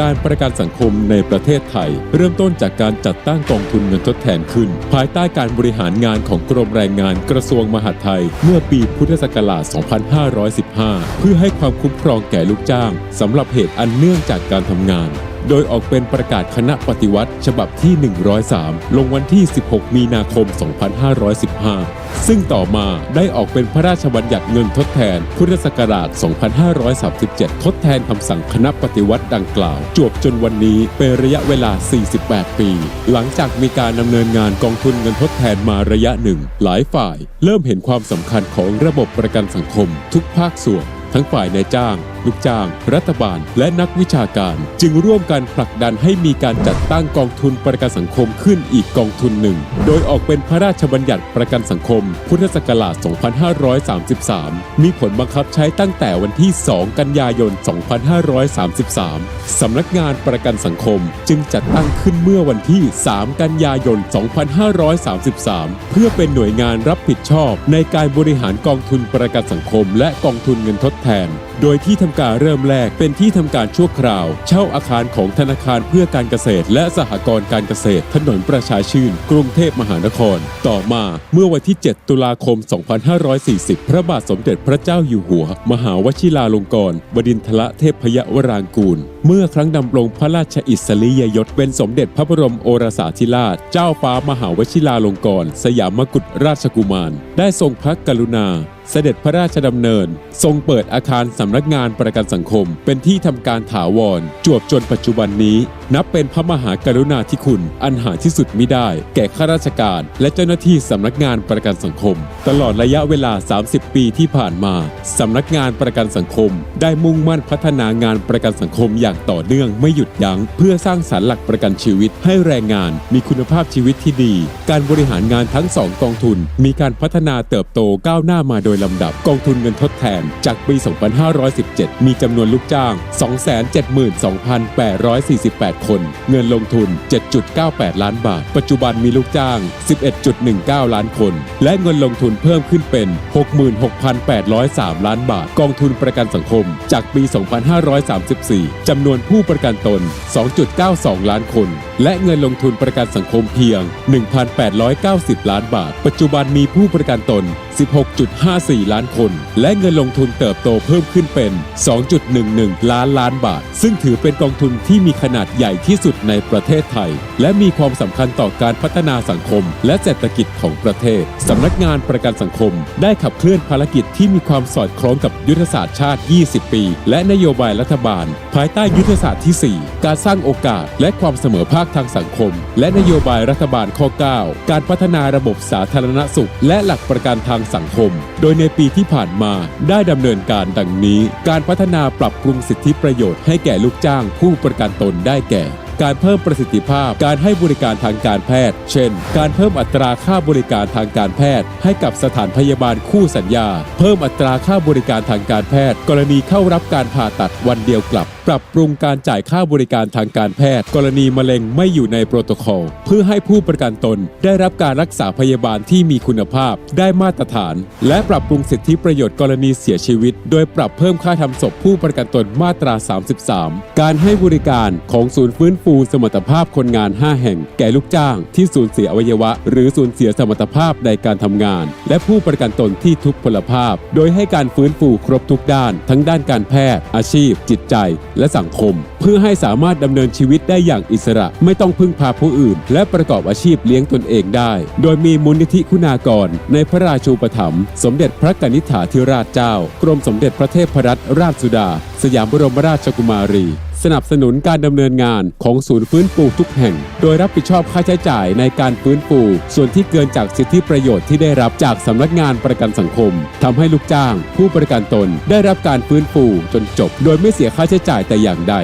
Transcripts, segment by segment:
การประกันสังคมในประเทศไทย เริ่มต้นจากการจัดตั้งกองทุนเงินทดแทนขึ้น ภายใต้การบริหารงานของกรมแรงงานกระทรวงมหาดไทย เมื่อปีพุทธศักราช 2515 เพื่อให้ความคุ้มครองแก่ลูกจ้างสำหรับเหตุอันเนื่องจากการทำงาน โดยออกเป็นประกาศคณะปฏิวัติ ฉบับที่ 103 ลงวันที่ 16 มีนาคม 2515 ซึ่งต่อมาได้ออกเป็นพระราชบัญญัติเงินทดแทน พุทธศักราช 2537 ทดแทนคำสั่งคณะปฏิวัติดังกล่าว จวบจนวันนี้เป็นระยะเวลา 48 ปี หลังจากมีการดำเนินงานกองทุนเงินทดแทนมาระยะหนึ่ง หลายฝ่าย เริ่มเห็นความสำคัญของระบบประกันสังคม ทุกภาคส่วน ทั้งฝ่ายนายจ้าง ลูกจ้าง รัฐบาล และนักวิชาการ จึงร่วมกันผลักดันให้มีการจัดตั้งกองทุนประกันสังคมขึ้นอีกกองทุนหนึ่ง โดยออกเป็นพระราชบัญญัติประกันสังคม พุทธศักราช 2533 มีผลบังคับใช้ตั้งแต่วันที่ 2 กันยายน 2533 สำนักงานประกันสังคมจึงจัดตั้งขึ้นเมื่อวันที่ 3 กันยายน 2533 เพื่อเป็นหน่วยงานรับผิดชอบในการบริหารกองทุนประกันสังคม และกองทุนเงินทดแทน โดยที่ทำการเริ่มแรกเป็นที่ทำการชั่วคราว เช่าอาคารของธนาคารเพื่อการเกษตร และสหกรณ์การเกษตร ถนนประชาชื่น กรุงเทพมหานคร ต่อมาเมื่อวันที่ 7 ตุลาคม 2540 พระบาทสมเด็จพระเจ้าอยู่หัว มหาวชิราลงกรณบดินทรเทพยวรางกูล เมื่อครั้งดำรงพระราชอิสริยยศเป็นสมเด็จพระบรมโอรสาธิราช เจ้าฟ้ามหาวชิราลงกรณสยามกุฎราชกุมาร ได้ทรงพระกรุณา เสด็จพระราชดำเนิน ทรงเปิดอาคารสำนักงานประกันสังคม เป็นที่ทำการถาวรจวบจนปัจจุบันนี้ นับเป็นพระมหากรุณาธิคุณอันหาที่สุดมิได้ แก่ข้าราชการ และเจ้าหน้าที่สำนักงานประกันสังคม ตลอดระยะเวลา 30 ปีที่ผ่านมาสำนักงานประกันสังคม ได้มุ่งมั่นพัฒนางานประกันสังคมอย่างต่อเนื่องไม่หยุดยัง้ง เพื่อสร้างสรรค์หลักประกันชีวิตให้แรงงานมีคุณภาพชีวิตที่ดี การบริหารงานทั้งสองกองทุน มีการพัฒนาเติบโตก้าวหน้ามาโดยลำดับกองทุนเงินทดแทน จากปี 2517 มีจำนวนลูกจ้าง 272,848คน เงินลงทุน 7.98 ล้านบาท ปัจจุบันมีลูกจ้าง 11.19 ล้านคน และเงินลงทุนเพิ่มขึ้นเป็น 66,803 ล้านบาท กองทุนประกันสังคม จากปี 2534 จำนวนผู้ประกันตน 2.92 ล้านคน และเงินลงทุนประกันสังคมเพียง 1,890 ล้านบาท ปัจจุบันมีผู้ประกันตน 16.54 ล้านคน และเงินลงทุนเติบโตเพิ่มขึ้นเป็น 2.11 ล้านล้านบาท ซึ่งถือเป็นกองทุนที่มีขนาดใหญ่ที่สุดในประเทศไทย และมีความสำคัญต่อการพัฒนาสังคม และเศรษฐกิจของประเทศสำนักงานประกันสังคม ได้ขับเคลื่อนภารกิจที่มีความสอดคล้องกับยุทธศาสตร์ชาติ 20 ปี และนโยบายรัฐบาล ภายใต้ยุทธศาสตร์ที่ 4 การสร้างโอกาสและความเสมอภาคทางสังคม และนโยบายรัฐบาลข้อ 9 การพัฒนาระบบสาธารณสุข และหลักประกันทางสังคม โดยในปีที่ผ่านมาได้ดำเนินการดังนี้ การพัฒนาปรับปรุงสิทธิประโยชน์ให้แก่ลูกจ้างผู้ประกันตนได้แก่ การเพิ่มประสิทธิภาพ การให้บริการทางการแพทย์ เช่น การเพิ่มอัตราค่าบริการทางการแพทย์ ให้กับสถานพยาบาลคู่สัญญา เพิ่มอัตราค่าบริการทางการแพทย์ กรณีเข้ารับการผ่าตัดวันเดียวกลับ ปรับปรุงการจ่ายค่าบริการทางการแพทย์ กรณีมะเร็งไม่อยู่ในโปรโตคอลเพื่อให้ผู้ประกันตนได้รับการรักษาพยาบาลที่มีคุณภาพ ได้มาตรฐาน และปรับปรุงสิทธิประโยชน์กรณีเสียชีวิต โดยปรับเพิ่มค่าทำศพผู้ประกันตนมาตรา 33 การให้บริการของศูนย์ฟื้นฟููสมรรถภาพคนงาน 5 แห่งแก่ลูกจ้าง ที่สูญเสียอวัยวะ หรือสูญเสียสมรรถภาพในการทำงาน และผู้ประกันตนที่ทุกพลภาพ โดยให้การฟื้นฟูครบทุกด้าน ทั้งด้านการแพทย์ อาชีพ จิตใจ และสังคม เพื่อให้สามารถดำเนินชีวิตได้อย่างอิสระ ไม่ต้องพึ่งพาผู้อื่น และประกอบอาชีพเลี้ยงตนเองได้ โดยมีมูลนิธิคุณากร ในพระราชูปถัมภ์สมเด็จพระกนิษฐาธิราชเจ้า กรมสมเด็จพระเทพรัตนราชสุดา สยามบรมราชกุมารี สนับสนุนการดำเนินงานของศูนย์ฟื้นฟูทุกแห่ง โดยรับผิดชอบค่าใช้จ่ายในการฟื้นฟู ส่วนที่เกินจากสิทธิประโยชน์ที่ได้รับจากสำนักงานประกันสังคมทำให้ลูกจ้าง ผู้ประกันตนได้รับการฟื้นฟูจนจบ โดยไม่เสียค่าใช้จ่ายแต่อย่างใด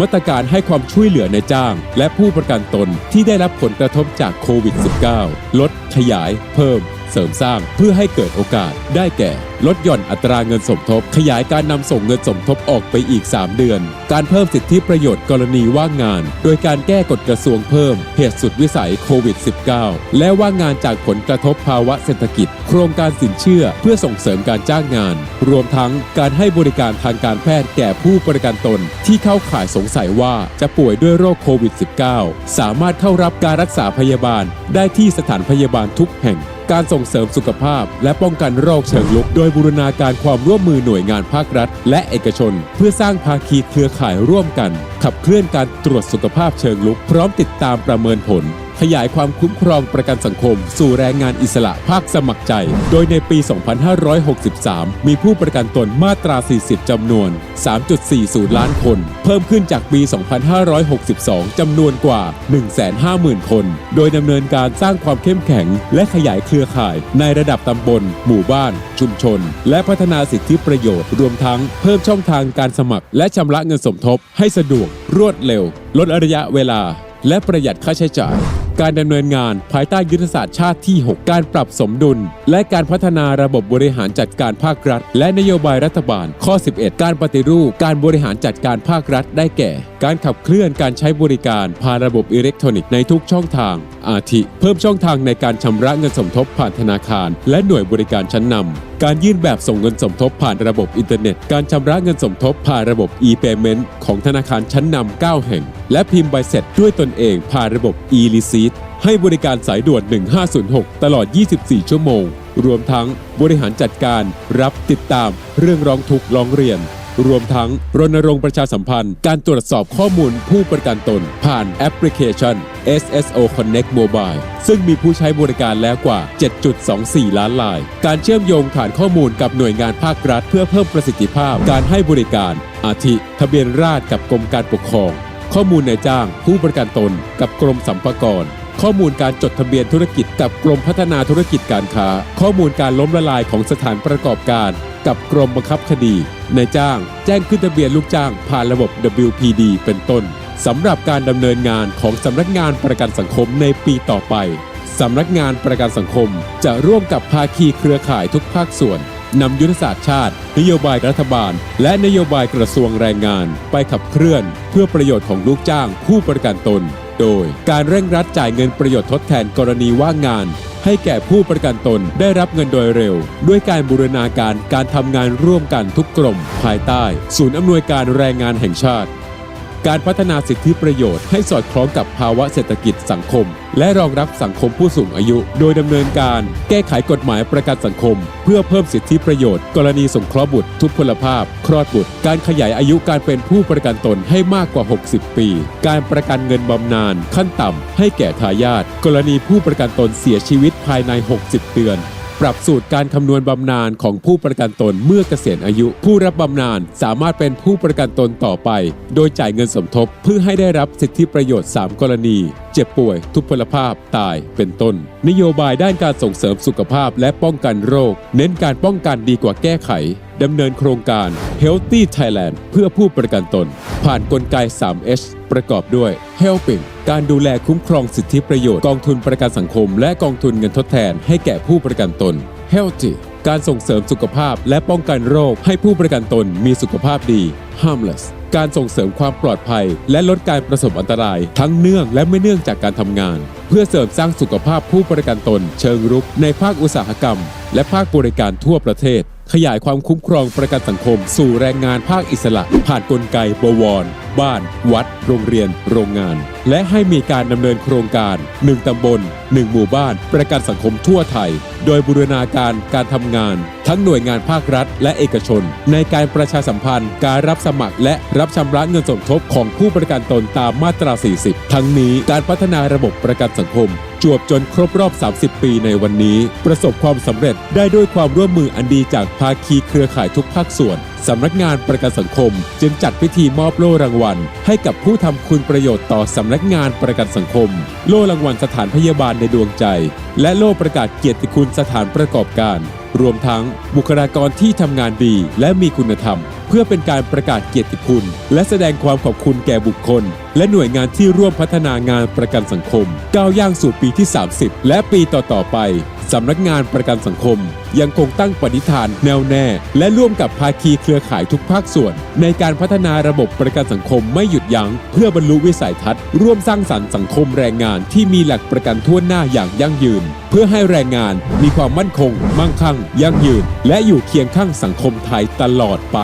มาตรการให้ความช่วยเหลือในจ้าง และผู้ประกันตนที่ได้รับผลกระทบจากโควิด -19 ลดขยาย เพิ่ม เสริมสร้างเพื่อให้เกิดโอกาส ได้แก่ ลดหย่อนอัตราเงินสมทบ ขยายการนำส่งเงินสมทบออกไปอีก 3 เดือน การเพิ่มสิทธิประโยชน์กรณีว่างงาน โดยการแก้กฎกระทรวงเพิ่ม เหตุสุดวิสัยโควิด -19 และว่างงานจากผลกระทบภาวะเศรษฐกิจ โครงการสินเชื่อเพื่อส่งเสริมการจ้างงาน รวมทั้งการให้บริการทางการแพทย์แก่ผู้ประกันตน ที่เข้าข่ายสงสัยว่าจะป่วยด้วยโรคโควิด -19 สามารถเข้ารับการรักษาพยาบาลได้ที่สถานพยาบาลทุกแห่ง การส่งเสริมสุขภาพ และป้องกันโรคเชิงลุก โดยบูรณาการความร่วมมือหน่วยงานภาครัฐ และเอกชน เพื่อสร้างภาคีเครือข่ายร่วมกัน ขับเคลื่อนการตรวจสุขภาพเชิงลุก พร้อมติดตามประเมินผล ขยายความคุ้มครองประกันสังคม สู่แรงงานอิสระภาคสมัครใจ โดยในปี 2563 มีผู้ประกันตนมาตรา 40 จำนวน 3.40 ล้านคน เพิ่มขึ้นจากปี 2562 จำนวนกว่า 150,000 คน โดยดำเนินการสร้างความเข้มแข็ง และขยายเครือข่าย ในระดับตำบล หมู่บ้าน ชุมชน และพัฒนาสิทธิประโยชน์ รวมทั้งเพิ่มช่องทางการสมัคร และชำระเงินสมทบ ให้สะดวก รวดเร็ว ลดระยะเวลา และประหยัดค่าใช้จ่าย การดำเนินงานภายใต้ยุทธศาสตร์ชาติที่ 6 การปรับสมดุล และการพัฒนาระบบบริหารจัดการภาครัฐ และนโยบายรัฐบาล ข้อ 11 การปฏิรูปการบริหารจัดการภาครัฐได้แก่ การขับเคลื่อนการใช้บริการผ่านระบบอิเล็กทรอนิกส์ในทุกช่องทาง อาทิ เพิ่มช่องทางในการชำระเงินสมทบผ่านธนาคาร และหน่วยบริการชั้นนำ การยื่นแบบส่งเงินสมทบผ่านระบบอินเทอร์เน็ต การชำระเงินสมทบผ่านระบบ e-payment ของธนาคารชั้นนำ 9 แห่ง และพิมพ์ใบเสร็จด้วยตนเองผ่านระบบ e-receipt ให้บริการสายด่วน 1506 ตลอด 24 ชั่วโมง รวมทั้งบริหารจัดการ รับติดตาม เรื่องร้องทุกข์ร้องเรียน รวมทั้งรณรงค์ประชาสัมพันธ์ การตรวจสอบข้อมูลผู้ประกันตน ผ่านแอปพลิเคชัน SSO Connect Mobile ซึ่งมีผู้ใช้บริการแล้วกว่า 7.24 ล้านราย การเชื่อมโยงฐานข้อมูลกับหน่วยงานภาครัฐ เพื่อเพิ่มประสิทธิภาพการให้บริการ อาทิ ทะเบียนราษฎรกับกรมการปกครอง ข้อมูลนายจ้าง ผู้ประกันตน กับกรมสัมภากร ข้อมูลการจดทะเบียนธุรกิจกับกรมพัฒนาธุรกิจการค้า ข้อมูลการล้มละลายของสถานประกอบการ กับกรมบังคับคดีนายจ้าง แจ้งขึ้นทะเบียนลูกจ้างผ่านระบบ WPD เป็นต้นสำหรับการดำเนินงานของสำนักงานประกันสังคมในปีต่อไปสำนักงานประกันสังคม จะร่วมกับภาคีเครือข่ายทุกภาคส่วนนำยุทธศาสตร์ชาติ นโยบายรัฐบาล และนโยบายกระทรวงแรงงาน ไปขับเคลื่อน เพื่อประโยชน์ของลูกจ้างผู้ประกันตน โดย การเร่งรัดจ่ายเงินประโยชน์ทดแทนกรณีว่างงาน ให้แก่ผู้ประกันตนได้รับเงินโดยเร็ว ด้วยการบูรณาการการทำงานร่วมกันทุกกรมภายใต้ ศูนย์อำนวยการแรงงานแห่งชาติ การพัฒนาสิทธิประโยชน์ให้สอดคล้องกับภาวะเศรษฐกิจสังคม และรองรับสังคมผู้สูงอายุ โดยดำเนินการแก้ไขกฎหมายประกันสังคม เพื่อเพิ่มสิทธิประโยชน์ กรณีสงเคราะห์บุตร ทุพพลภาพ คลอดบุตร การขยายอายุการเป็นผู้ประกันตนให้มากกว่า 60 ปี การประกันเงินบำนาญขั้นต่ำให้แก่ทายาทกรณีผู้ประกันตนเสียชีวิตภายใน 60 เดือน ปรับสูตรการคำนวณบำนาญของผู้ประกันตนเมื่อเกษียณอายุ ผู้รับบำนาญสามารถเป็นผู้ประกันตนต่อไป โดยจ่ายเงินสมทบเพื่อให้ได้รับสิทธิประโยชน์ 3 กรณี เจ็บป่วย ทุพพลภาพ ตาย เป็นต้น นโยบายด้านการส่งเสริมสุขภาพและป้องกันโรค เน้นการป้องกันดีกว่าแก้ไข ดำเนินโครงการ Healthy Thailand เพื่อผู้ประกันตน ผ่านนกลไก 3H ประกอบด้วย Helping การดูแลคุ้มครองสิทธิประโยชน์กองทุนประกันสังคม และกองทุนเงินทดแทนให้แก่ผู้ประกันตน Healthy การส่งเสริมสุขภาพและป้องกันโรคให้ผู้ประกันตนมีสุขภาพดี Harmless การส่งเสริมความปลอดภัย และลดการประสบอันตราย ทั้งเนื่องและไม่เนื่องจากการทำงาน เพื่อเสริมสร้างสุขภาพผู้ประกันตน เชิงรุกในภาคอุตสาหกรรม และภาคบริการทั่วประเทศ ขยายความคุ้มครองประกันสังคม สู่แรงงานภาคอิสระ ผ่านนกลไกบวรบ้าน วัด โรงเรียน โรงงาน และให้มีการดำเนินโครงการ 1 ตำบล 1 หมู่บ้าน ประกันสังคมทั่วไทย โดยบูรณาการการทำงาน ทั้งหน่วยงานภาครัฐ และเอกชน ในการประชาสัมพันธ์ การรับสมัคร และรับชำระเงินสมทบของผู้ประกันตนตามมาตรา 40 ทั้งนี้การพัฒนาระบบประกันสังคมจวบจนครบรอบ 30 ปีในวันนี้ ประสบความสำเร็จได้ด้วยความร่วมมืออันดีจากภาคีเครือข่ายทุกภาคส่วน สำนักงานประกันสังคม จึงจัดพิธีมอบโล่รางวัล ให้กับผู้ทำคุณประโยชน์ต่อสำนักงานประกันสังคม โล่รางวัลสถานพยาบาลในดวงใจ และโล่ประกาศเกียรติคุณสถานประกอบการ รวมทั้งบุคลากรที่ทำงานดีและมีคุณธรรม เพื่อเป็นการประกาศเกียรติคุณ และแสดงความขอบคุณแก่บุคคล และหน่วยงานที่ร่วมพัฒนางานประกันสังคมก้าวย่างสู่ปีที่ 30 และปีต่อๆไป สำนักงานประกันสังคม ยังคงตั้งปณิธานแน่วแน่ และร่วมกับภาคีเครือข่ายทุกภาคส่วน ในการพัฒนาระบบประกันสังคมไม่หยุดยัง้งเพื่อบรรลุวิสัยทัศน์ร่วมสร้างสรรค์สังคมแรงงานที่มีหลักประกันทั่วหน้าอย่างยั่งยืน เพื่อให้แรงงานมีความมั่นคง มั่งคั่ง ยั่งยืน และอยู่เคียงข้างสังคมไทยตลอดไป